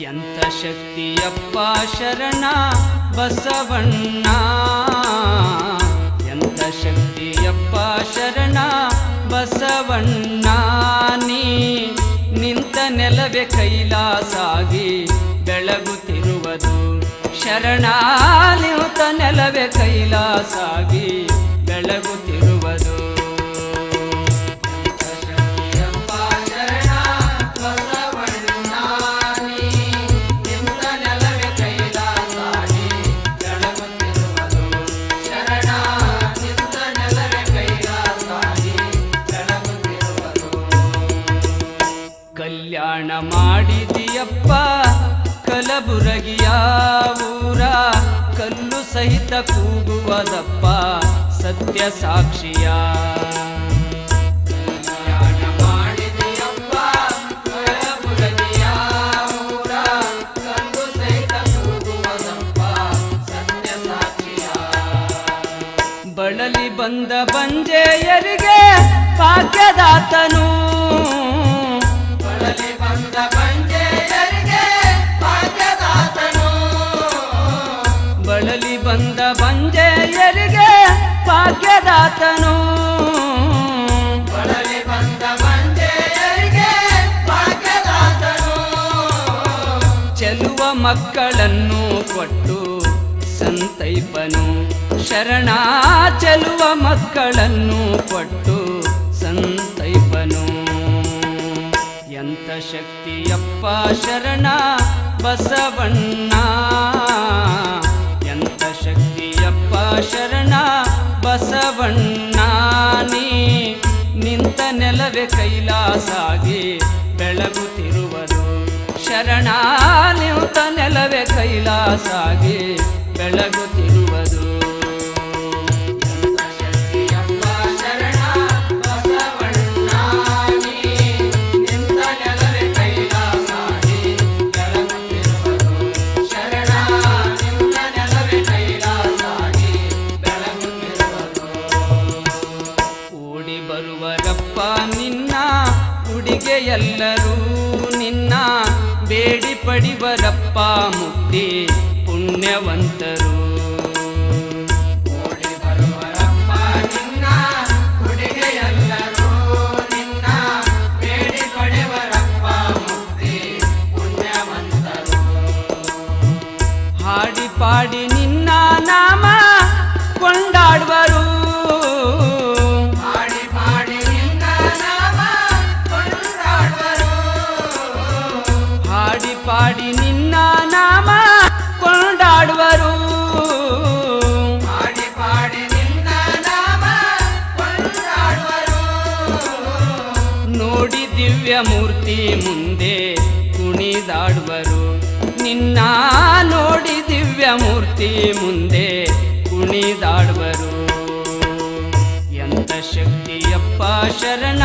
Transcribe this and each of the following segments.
ಎಂತ ಶಕ್ತಿಯಪ್ಪ ಶರಣ ಬಸವಣ್ಣ? ಎಂಥ ಶಕ್ತಿಯಪ್ಪ ಶರಣ ಬಸವಣ್ಣ? ನೀ ನಿಂತ ನೆಲವೇ ಕೈಲಾಸಾಗಿ ಬೆಳಗುತ್ತಿರುವುದು ಶರಣ ನಿಂತ ನೆಲವೆ ಕೈಲಾಸಾಗಿ ಬೆಳಗುತ್ತಿರುವುದು ಕಲ್ಯಾಣ ಮಾಡಿದಿಯಪ್ಪ. ಕಲಬುರಗಿಯ ಊರ ಕಲ್ಲು ಸಹಿತ ಕೂಗುವದಪ್ಪ. ಸತ್ಯ ಸಾಕ್ಷಿಯ. ಬಳಲಿ ಬಂದ ಬಂಜೆಯರಿಗೆ ಭಾಗ್ಯದಾತನು ಬಂದ ಬಂಜೆಯರಿಗೆ ಭಾಗ್ಯದಾತನು. ಬಳಲಿ ಬಂದ ಬಂಜೆಯರಿಗೆ ಭಾಗ್ಯದಾತನು. ಚೆಲುವ ಮಕ್ಕಳನ್ನು ಕೊಟ್ಟು ಸಂತೈಪನು. ಶರಣ ಚೆಲುವ ಮಕ್ಕಳನ್ನು ಕೊಟ್ಟು ಸಂತೈಪನು. ಎಂತ ಶಕ್ತಿಯಪ್ಪ ಶರಣ ಬಸವಣ್ಣ. ಶರಣ ಬಸವಣ್ಣಾನಿ ನಿಂತ ನೆಲವೇ ಕೈಲಾಸಾಗಿ ಬೆಳಗುತ್ತಿರುವನು. ಶರಣ ನಿಂತ ನೆಲವೇ ಕೈಲಾಸಾಗಿ ಬೆಳಗುತ್ತಿರುವುದು ಓಡಿ ಬರುವರಪ್ಪ ನಿನ್ನ ಉಡಿಗೆ ಎಲ್ಲರೂ ನಿನ್ನ ಬೇಡಿ ಪಡಿವರಪ್ಪ ಮುಕ್ತಿ ಪುಣ್ಯವಂತರು. ಓಡಿ ಬರುವರಪ್ಪ ನಿನ್ನ ಉಡಿಗೆ ನಿನ್ನ ಬೇಡಿ ಪಡೆವರಪ್ಪ ಮುಕ್ತಿ ಪುಣ್ಯವಂತರು. ಹಾಡಿ ಪಾಡಿ ನಿನ್ನ ನಾಮ ಕೊಂಡಾಡುವರು ದಿವ್ಯ ಮೂರ್ತಿ ಮುಂದೆ ಕುಣಿದಾಡುವರು. ನಿನ್ನ ನೋಡಿ ದಿವ್ಯ ಮೂರ್ತಿ ಮುಂದೆ ಕುಣಿದಾಡುವರು. ಎಂತ ಶಕ್ತಿಯಪ್ಪ ಶರಣ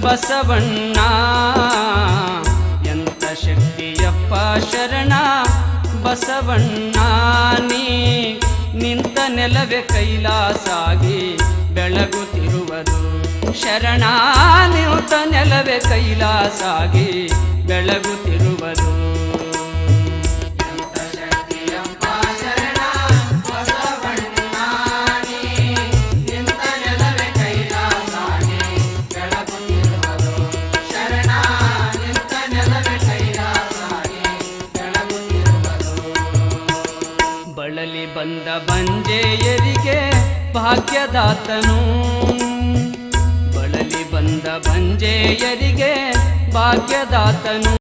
ಬಸವಣ್ಣ. ಎಂತ ಶಕ್ತಿಯಪ್ಪ ಶರಣ ಬಸವಣ್ಣ. ನೀ ನಿಂತ ನೆಲವೇ ಕೈಲಾಸಾಗಿ ಬೆಳಗುತ್ತಿರುವುದು. ಶರಣ ನಿಂತ ನೆಲವೆ ಕೈಲಾಸಾಗಿ ಬೆಳಗುತ್ತಿರುವರು ಬಂದ ಬಂಜೆಯರಿಗೆ ಭಾಗ್ಯದಾತನು. ಬಂದ ಬಂಜೆಯರಿಗೆ ಭಾಗ್ಯದಾತನು.